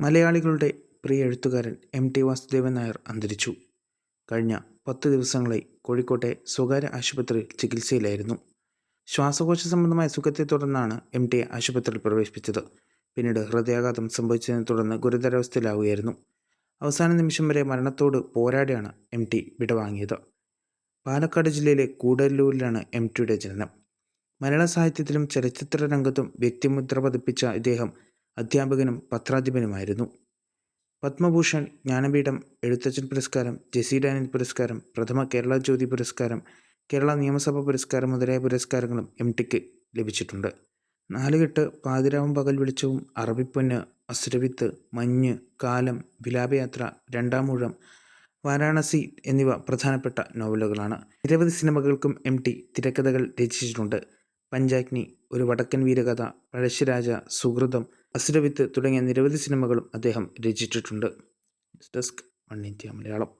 മലയാളികളുടെ പ്രിയ എഴുത്തുകാരൻ M T Vasudevan Nair അന്തരിച്ചു. കഴിഞ്ഞ പത്ത് ദിവസങ്ങളായി കോഴിക്കോട്ടെ സ്വകാര്യ ആശുപത്രിയിൽ ചികിത്സയിലായിരുന്നു. ശ്വാസകോശ സംബന്ധമായ സുഖത്തെ തുടർന്നാണ് എം ടിയെ ആശുപത്രിയിൽ പ്രവേശിപ്പിച്ചത്. പിന്നീട് ഹൃദയാഘാതം സംഭവിച്ചതിനെ തുടർന്ന് ഗുരുതരാവസ്ഥയിലാവുകയായിരുന്നു. അവസാന നിമിഷം വരെ മരണത്തോട് പോരാടിയാണ് എം ടി വിടവാങ്ങിയത്. പാലക്കാട് ജില്ലയിലെ കൂടല്ലൂരിലാണ് എം ടിയുടെ ജനനം. മലയാള സാഹിത്യത്തിലും ചലച്ചിത്ര രംഗത്തും വ്യക്തിമുദ്ര പതിപ്പിച്ച ഇദ്ദേഹം അധ്യാപകനും പത്രാധിപനുമായിരുന്നു. പത്മഭൂഷൺ ജ്ഞാനപീഠം എഴുത്തച്ഛൻ പുരസ്കാരം ജെസി ഡാനിൽ പുരസ്കാരം പ്രഥമ കേരള ജ്യോതി പുരസ്കാരം കേരള നിയമസഭാ പുരസ്കാരം മുതലായ പുരസ്കാരങ്ങളും എം ടിക്ക് ലഭിച്ചിട്ടുണ്ട്. നാലുകെട്ട് പാതിരാവും പകൽ വെളിച്ചവും അറബിപ്പൊന്ന് അസുരവിത്ത് മഞ്ഞ് കാലം വിലാപയാത്ര രണ്ടാമൂഴം വാരാണസി എന്നിവ പ്രധാനപ്പെട്ട നോവലുകളാണ്. നിരവധി സിനിമകൾക്കും എം ടി തിരക്കഥകൾ രചിച്ചിട്ടുണ്ട്. പഞ്ചാഗ്നി ഒരു വടക്കൻ വീരകഥ പഴശ്ശിരാജ സുഹൃതം അസുരവിത്ത് തുടങ്ങിയ നിരവധി സിനിമകളും അദ്ദേഹം രചിച്ചിട്ടുണ്ട്. Desk one India Malayalam.